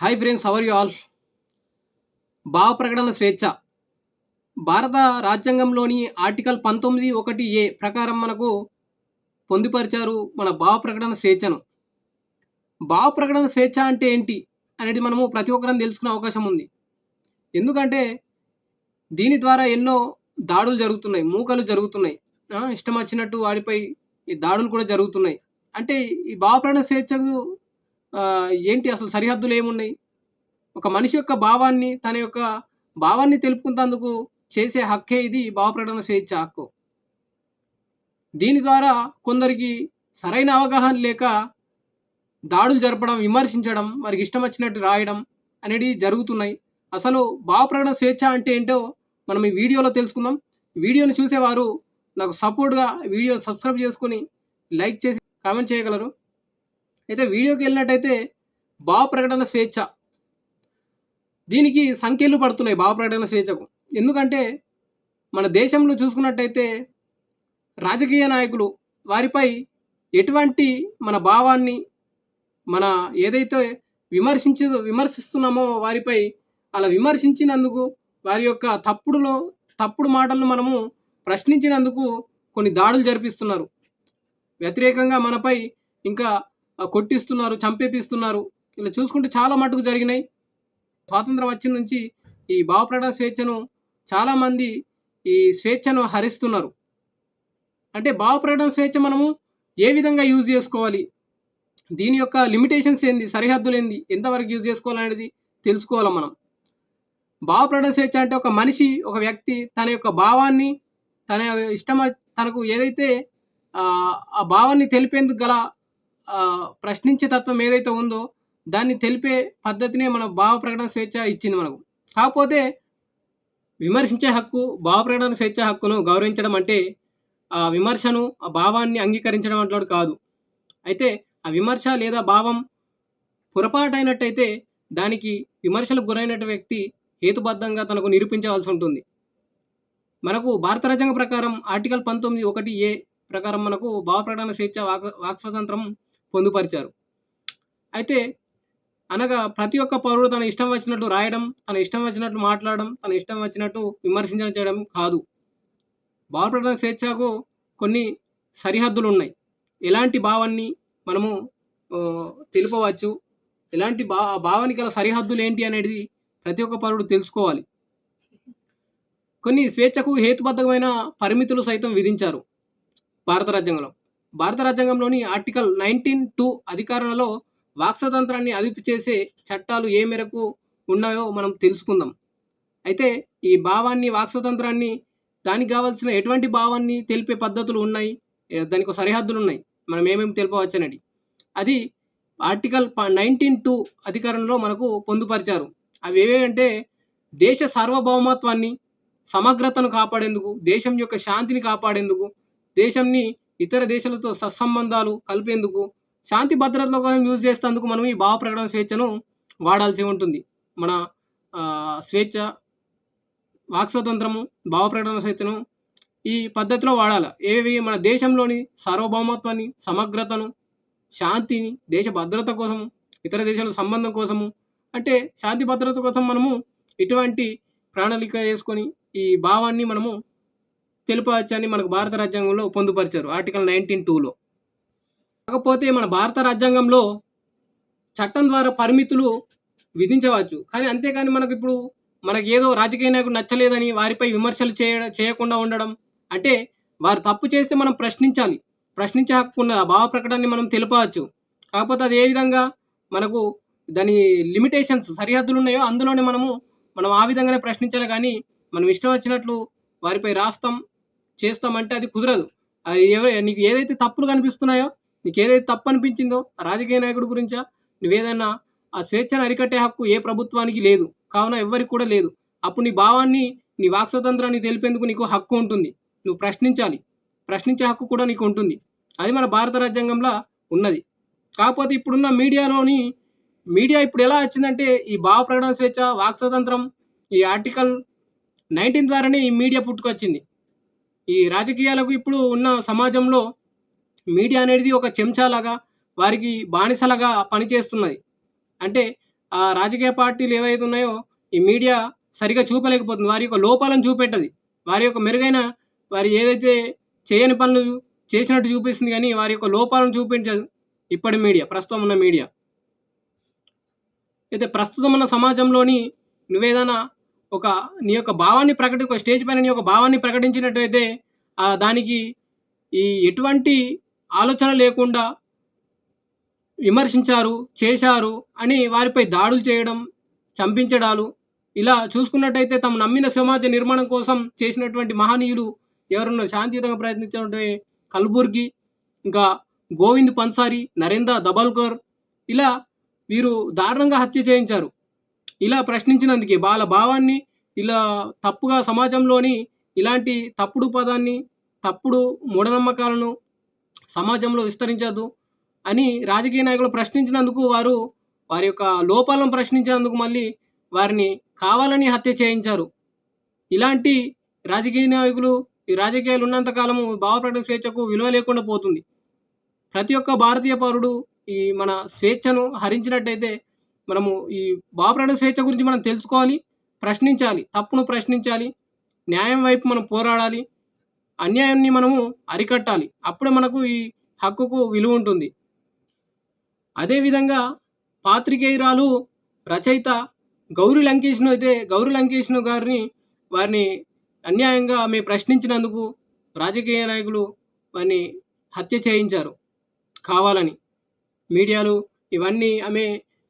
Hi friends how are you all భావ ప్రకటన స్వేచ్ఛ. భారత రాజ్యాంగంలోని ఆర్టికల్ పంతొమ్మిది ఒకటి ఏ ప్రకారం మనకు పొందుపరిచారు మన భావ ప్రకటన స్వేచ్ఛను. భావ ప్రకటన స్వేచ్ఛ అంటే ఏంటి అనేది మనము ప్రతి ఒక్కరం తెలుసుకునే అవకాశం ఉంది. ఎందుకంటే దీని ద్వారా ఎన్నో దాడులు జరుగుతున్నాయి మూకలు జరుగుతున్నాయి. ఇష్టం వచ్చినట్టు వాడిపై ఈ దాడులు కూడా జరుగుతున్నాయి. అంటే ఈ భావ ప్రకటన స్వేచ్ఛకు ఏంటి అసలు సరిహద్దులు ఏమున్నాయి? ఒక మనిషి యొక్క భావాన్ని తన యొక్క భావాన్ని తెలుపుకున్నందుకు చేసే హక్కే ఇది భావప్రకటన స్వేచ్ఛ హక్కు. దీని ద్వారా కొందరికి సరైన అవగాహన లేక దాడులు జరపడం విమర్శించడం వారికి ఇష్టం వచ్చినట్టు రాయడం అనేవి జరుగుతున్నాయి. అసలు భావప్రకటన స్వేచ్ఛ అంటే ఏంటో మనం ఈ వీడియోలో తెలుసుకుందాం. వీడియోని చూసేవారు నాకు సపోర్ట్గా వీడియో సబ్స్క్రైబ్ చేసుకొని లైక్ చేసి కామెంట్ చేయగలరు. అయితే వీడియోకి వెళ్ళినట్టయితే భావ ప్రకటన స్వేచ్ఛ. దీనికి సంఖ్యలు పడుతున్నాయి భావ ప్రకటన స్వేచ్ఛకు. ఎందుకంటే మన దేశంలో చూసుకున్నట్టయితే రాజకీయ నాయకులు వారిపై ఎటువంటి మన భావాన్ని మన ఏదైతే విమర్శించ విమర్శిస్తున్నామో వారిపై అలా విమర్శించినందుకు వారి యొక్క తప్పుడులో తప్పుడు మాటలను మనము ప్రశ్నించినందుకు కొన్ని దాడులు జరిపిస్తున్నారు. వ్యతిరేకంగా మనపై ఇంకా కొట్టిస్తున్నారు చంపేపిస్తున్నారు. ఇలా చూసుకుంటే చాలా మటుకు జరిగినాయి. స్వాతంత్రం వచ్చిన నుంచి ఈ భావ స్వేచ్ఛను చాలామంది ఈ స్వేచ్ఛను హరిస్తున్నారు. అంటే భావ స్వేచ్ఛ మనము ఏ విధంగా యూజ్ చేసుకోవాలి? దీని యొక్క లిమిటేషన్స్ ఏంది? సరిహద్దులు ఏంది? ఎంతవరకు యూజ్ చేసుకోవాలనేది తెలుసుకోవాలి మనం. భావ స్వేచ్ఛ అంటే ఒక మనిషి ఒక వ్యక్తి తన యొక్క భావాన్ని తన ఇష్టం తనకు ఏదైతే ఆ, భావాన్ని తెలిపేందుకు గల ప్రశ్నించే తత్వం ఏదైతే ఉందో దాన్ని తెలిపే పద్ధతినే మన భావ ప్రకటన స్వేచ్ఛ ఇచ్చింది మనకు. కాకపోతే విమర్శించే హక్కు భావ ప్రకటన స్వేచ్ఛ హక్కును గౌరవించడం అంటే ఆ విమర్శను ఆ భావాన్ని అంగీకరించడం అట్లాడు కాదు. అయితే ఆ విమర్శ లేదా భావం పొరపాటైనట్టయితే దానికి విమర్శలకు గురైన వ్యక్తి హేతుబద్ధంగా తనకు నిరూపించవలసి ఉంటుంది. మనకు భారత రాజ్యాంగ ప్రకారం ఆర్టికల్ పంతొమ్మిది ఒకటి ఏ ప్రకారం మనకు భావ ప్రకటన స్వేచ్ఛ వాక్ వాక్ స్వాతంత్రం పొందుపరిచారు. అయితే అనగా ప్రతి ఒక్క పౌరుడు తన ఇష్టం వచ్చినట్టు రాయడం తన ఇష్టం వచ్చినట్టు మాట్లాడడం తన ఇష్టం వచ్చినట్టు విమర్శించడం చేయడం కాదు. భావ స్వేచ్ఛకు కొన్ని సరిహద్దులు ఉన్నాయి ఎలాంటి భావాన్ని మనము తెలుపవచ్చు? ఎలాంటి భా భావానికి గల సరిహద్దులు ఏంటి అనేది ప్రతి ఒక్క పౌరుడు తెలుసుకోవాలి. కొన్ని స్వేచ్ఛకు హేతుబద్ధమైన పరిమితులు సైతం విధించారు భారత రాజ్యాంగంలో. భారత రాజ్యాంగంలోని ఆర్టికల్ నైన్టీన్ టూ అధికారంలో వాక్ స్వతంత్రాన్ని అదుపు చేసే చట్టాలు ఏ మేరకు ఉన్నాయో మనం తెలుసుకుందాం. అయితే ఈ భావాన్ని వాక్ స్వతంత్రాన్ని దానికి కావాల్సిన ఎటువంటి భావాన్ని తెలిపే పద్ధతులు ఉన్నాయి? దానికి సరిహద్దులు ఉన్నాయి. మనం ఏమేమి తెలుపవచ్చు అనేది అది ఆర్టికల్ నైన్టీన్ టూ అధికారంలో మనకు పొందుపరిచారు. అవి ఏవేంటే దేశ సార్వభౌమత్వాన్ని సమగ్రతను కాపాడేందుకు దేశం యొక్క శాంతిని కాపాడేందుకు దేశంని ఇతర దేశాలతో సత్సంబంధాలు కలిపేందుకు శాంతి భద్రతల కోసం యూజ్ చేసేందుకు మనం ఈ భావ ప్రకటన స్వేచ్ఛను వాడాల్సి ఉంటుంది. మన స్వేచ్ఛ వాక్ స్వతంత్రము భావ ప్రకటన స్వేచ్ఛను ఈ పద్ధతిలో వాడాలి. ఏవి మన దేశంలోని సార్వభౌమత్వాన్ని సమగ్రతను శాంతిని దేశ భద్రత కోసము ఇతర దేశాల సంబంధం కోసము అంటే శాంతి భద్రత కోసం మనము ఇటువంటి ప్రణాళిక వేసుకొని ఈ భావాన్ని మనము తెలుపవచ్చని మనకు భారత రాజ్యాంగంలో పొందుపరిచారు. ఆర్టికల్ నైన్టీన్ టూలో కాకపోతే మన భారత రాజ్యాంగంలో చట్టం ద్వారా పరిమితులు విధించవచ్చు. కానీ అంతేకాని మనకు ఇప్పుడు మనకి ఏదో రాజకీయ నాయకుడు నచ్చలేదని వారిపై విమర్శలు చేయ చేయకుండా ఉండడం అంటే వారు తప్పు చేస్తే మనం ప్రశ్నించాలి. ప్రశ్నించే హక్కు భావ ప్రకటనని మనం తెలుపవచ్చు. కాకపోతే అది ఏ విధంగా మనకు దాని లిమిటేషన్స్ సరిహద్దులు ఉన్నాయో అందులోనే మనము మనం ఆ విధంగానే ప్రశ్నించాలి. కానీ మనం ఇష్టం వచ్చినట్లు వారిపై రాస్తాం. చేస్తామంటే అది కుదరదు. అది ఎవరు నీకు ఏదైతే తప్పులు కనిపిస్తున్నాయో నీకు ఏదైతే తప్పు అనిపించిందో రాజకీయ నాయకుడి గురించా? నువ్వేదన్నా ఆ స్వేచ్ఛను అరికట్టే హక్కు ఏ ప్రభుత్వానికి లేదు. కావున ఎవ్వరికి కూడా లేదు. అప్పుడు నీ భావాన్ని నీ వాక్ స్వతంత్రాన్ని తెలిపేందుకు నీకు హక్కు ఉంటుంది. నువ్వు ప్రశ్నించాలి. ప్రశ్నించే హక్కు కూడా నీకు ఉంటుంది. అది మన భారత రాజ్యాంగంలో ఉన్నది. కాకపోతే ఇప్పుడున్న మీడియాలోని మీడియా ఇప్పుడు ఎలా వచ్చిందంటే ఈ భావ ప్రకటన స్వేచ్ఛ వాక్ స్వతంత్రం ఈ ఆర్టికల్ నైన్టీన్ ద్వారానే ఈ మీడియా పుట్టుకొచ్చింది. ఈ రాజకీయాలకు ఇప్పుడు ఉన్న సమాజంలో మీడియా అనేది ఒక చెంచాలాగా వారికి బానిసలాగా పనిచేస్తున్నది. అంటే ఆ రాజకీయ పార్టీలు ఏవైతే ఉన్నాయో ఈ మీడియా సరిగా చూపలేకపోతుంది. వారి యొక్క లోపాలను చూపెట్టది. వారి యొక్క మెరుగైన వారి ఏదైతే చేయని పనులు చేసినట్టు చూపిస్తుంది కానీ వారి యొక్క లోపాలను చూపించదు ఇప్పటి మీడియా ప్రస్తుతం ఉన్న మీడియా. అయితే ప్రస్తుతం ఉన్న సమాజంలోని నువ్వేదైనా ఒక నీ యొక్క భావాన్ని ప్రకటి ఒక స్టేజ్ పైన నీ యొక్క భావాన్ని ప్రకటించినట్టయితే దానికి ఈ ఎటువంటి ఆలోచన లేకుండా విమర్శించారు చేశారు అని వారిపై దాడులు చేయడం చంపించడాలు ఇలా చూసుకున్నట్టయితే తమ నమ్మిన సమాజ నిర్మాణం కోసం చేసినటువంటి మహనీయులు ఎవరన్నా శాంతియుతంగా ప్రయత్నించినటువంటి కల్బుర్గి ఇంకా గోవింద్ పన్సారి నరేంద్ర దబల్కర్ ఇలా వీరు దారుణంగా హత్య చేయించారు. ఇలా ప్రశ్నించినందుకే వాళ్ళ భావాన్ని ఇలా తప్పుగా సమాజంలోని ఇలాంటి తప్పుడు పదాన్ని తప్పుడు మూఢనమ్మకాలను సమాజంలో విస్తరించద్దు అని రాజకీయ నాయకులు ప్రశ్నించినందుకు వారు వారి యొక్క లోపాలను ప్రశ్నించినందుకు మళ్ళీ వారిని కావాలని హత్య చేయించారు. ఇలాంటి రాజకీయ నాయకులు ఈ రాజకీయాలు ఉన్నంతకాలము భావప్రకటన స్వేచ్ఛకు విలువ లేకుండా పోతుంది. ప్రతి ఒక్క భారతీయ పౌరుడు ఈ మన స్వేచ్ఛను హరించినట్టయితే మనము ఈ భావప్రకటన స్వేచ్ఛ గురించి మనం తెలుసుకోవాలి ప్రశ్నించాలి తప్పును ప్రశ్నించాలి న్యాయం వైపు మనం పోరాడాలి అన్యాయాన్ని మనము అరికట్టాలి. అప్పుడే మనకు ఈ హక్కుకు విలువ ఉంటుంది. అదేవిధంగా పాత్రికేయురాలు రచయిత గౌరీ లంకేష్ను అయితే గౌరీ లంకేష్ను గారిని వారిని అన్యాయంగా ఆమె ప్రశ్నించినందుకు రాజకీయ నాయకులు వారిని హత్య చేయించారు కావాలని. మీడియాలు ఇవన్నీ ఆమె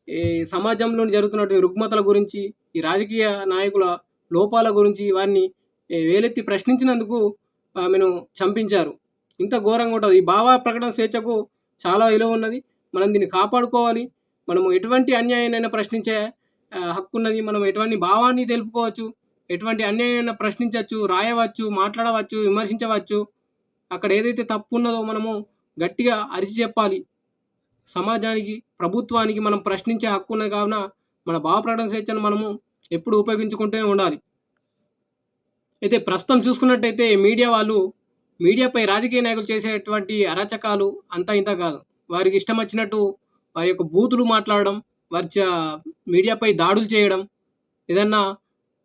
ఈ సమాజంలో జరుగుతున్నటువంటి రుగ్మతల గురించి ఈ రాజకీయ నాయకుల లోపాల గురించి వారిని వేలెత్తి ప్రశ్నించినందుకు ఆమెను చంపించారు. ఇంత ఘోరంగా ఉంటుంది. ఈ భావ ప్రకటన స్వేచ్ఛకు చాలా విలువ ఉన్నది. మనం దీన్ని కాపాడుకోవాలి. మనము ఎటువంటి అన్యాయాన్నైనా ప్రశ్నించే హక్కు ఉన్నది. మనం ఎటువంటి భావాన్ని తెలుపుకోవచ్చు ఎటువంటి అన్యాయాన్ని ప్రశ్నించవచ్చు రాయవచ్చు మాట్లాడవచ్చు విమర్శించవచ్చు. అక్కడ ఏదైతే తప్పు ఉన్నదో మనము గట్టిగా అరిచి చెప్పాలి. సమాజానికి ప్రభుత్వానికి మనం ప్రశ్నించే హక్కు ఉన్నది కావున మన భావప్రకటన స్వేచ్ఛను మనము ఎప్పుడు ఉపయోగించుకుంటూనే ఉండాలి. అయితే ప్రస్తుతం చూసుకున్నట్టయితే మీడియా వాళ్ళు మీడియాపై రాజకీయ నాయకులు చేసేటువంటి అరాచకాలు అంతా ఇంత కాదు. వారికి ఇష్టం వచ్చినట్టు వారి యొక్క బూతులు మాట్లాడడం వారి మీడియాపై దాడులు చేయడం ఏదన్నా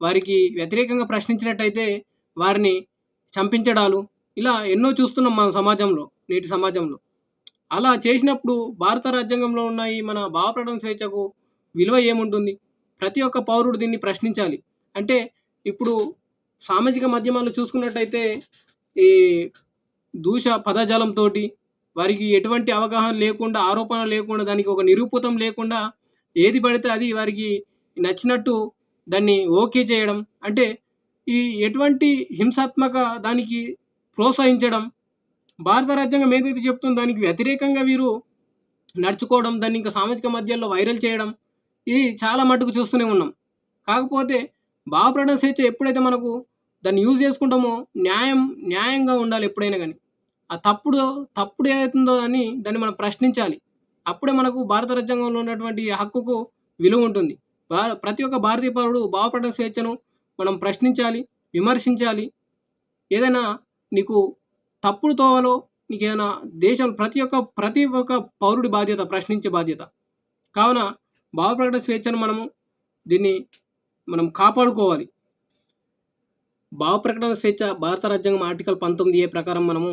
వారికి వ్యతిరేకంగా ప్రశ్నించినట్టయితే వారిని చంపించడాలు ఇలా ఎన్నో చూస్తున్నాం మన సమాజంలో నేటి సమాజంలో. అలా చేసినప్పుడు భారత రాజ్యాంగంలో ఉన్న ఈ మన భావప్రకటన స్వేచ్ఛకు విలువ ఏముంటుంది? ప్రతి ఒక్క పౌరుడు దీన్ని ప్రశ్నించాలి. అంటే ఇప్పుడు సామాజిక మాధ్యమాల్లో చూసుకున్నట్టయితే ఈ దూష పదజాలంతో వారికి ఎటువంటి అవగాహన లేకుండా ఆరోపణ లేకుండా దానికి ఒక నిరూపితం లేకుండా ఏది పడితే అది వారికి నచ్చినట్టు దాన్ని ఓకే చేయడం. అంటే ఈ ఎటువంటి హింసాత్మక దానికి ప్రోత్సహించడం భారత రాజ్యాంగం ఏదైతే చెప్తుందో దానికి వ్యతిరేకంగా వీరు నడుచుకోవడం దాన్ని ఇంకా సామాజిక మధ్యలో వైరల్ చేయడం ఇది చాలా మటుకు చూస్తూనే ఉన్నాం. కాకపోతే భావప్రకటన స్వేచ్ఛ ఎప్పుడైతే మనకు దాన్ని యూజ్ చేసుకుంటామో న్యాయం న్యాయంగా ఉండాలి ఎప్పుడైనా కానీ. ఆ తప్పుడు తప్పుడు ఏదైతుందో అని దాన్ని మనం ప్రశ్నించాలి. అప్పుడే మనకు భారత రాజ్యాంగంలో ఉన్నటువంటి హక్కుకు విలువ ఉంటుంది. ప్రతి ఒక్క భారతీయ పౌరుడు భావప్రకటన స్వేచ్ఛను మనం ప్రశ్నించాలి విమర్శించాలి. ఏదైనా నీకు తప్పుడు తోవలో నీకేమైనా ఏదైనా దేశం ప్రతి ఒక్క ప్రతి ఒక్క పౌరుడి బాధ్యత ప్రశ్నించే బాధ్యత. కావున భావప్రకటన స్వేచ్ఛను మనము దీన్ని మనం కాపాడుకోవాలి. భావ ప్రకటన స్వేచ్ఛ భారత రాజ్యాంగం ఆర్టికల్ పంతొమ్మిది ఏ ప్రకారం మనము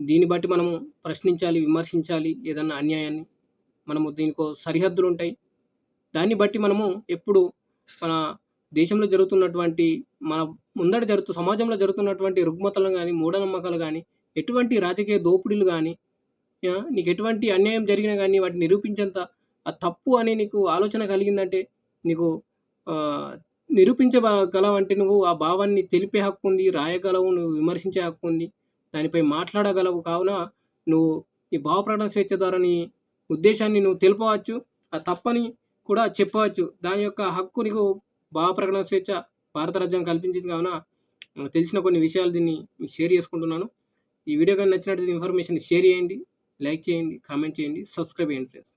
దీన్ని బట్టి మనము ప్రశ్నించాలి విమర్శించాలి ఏదన్నా అన్యాయాన్ని మనము దీనికో సరిహద్దులు ఉంటాయి దాన్ని బట్టి మనము ఎప్పుడు మన దేశంలో జరుగుతున్నటువంటి మన ముందట జరుగుతూ సమాజంలో జరుగుతున్నటువంటి రుగ్మతలు కానీ మూఢనమ్మకాలు కానీ ఎటువంటి రాజకీయ దోపిడీలు కానీ నీకు ఎటువంటి అన్యాయం జరిగినా కానీ వాటిని నిరూపించేంత ఆ తప్పు అనే నీకు ఆలోచన కలిగిందంటే నీకు నిరూపించగలవంటే నువ్వు ఆ భావాన్ని తెలిపే హక్కు ఉంది రాయగలవు నువ్వు విమర్శించే హక్కు ఉంది దానిపై మాట్లాడగలవు కావున నువ్వు ఈ భావప్రకటన స్వేచ్ఛ ద్వారా నీ ఉద్దేశాన్ని నువ్వు తెలుపవచ్చు ఆ తప్పని కూడా చెప్పవచ్చు. దాని యొక్క హక్కు నీకు భావప్రకటన స్వేచ్ఛ భారత రాజ్యం కల్పించింది కావున తెలిసిన కొన్ని విషయాలు దీన్ని మీకు షేర్ చేసుకుంటున్నాను. ఈ వీడియో కానీ నచ్చినట్లయితే ఇన్ఫర్మేషన్ షేర్ చేయండి లైక్ చేయండి కామెంట్ చేయండి సబ్స్క్రైబ్ చేయండి ఫ్రెండ్స్.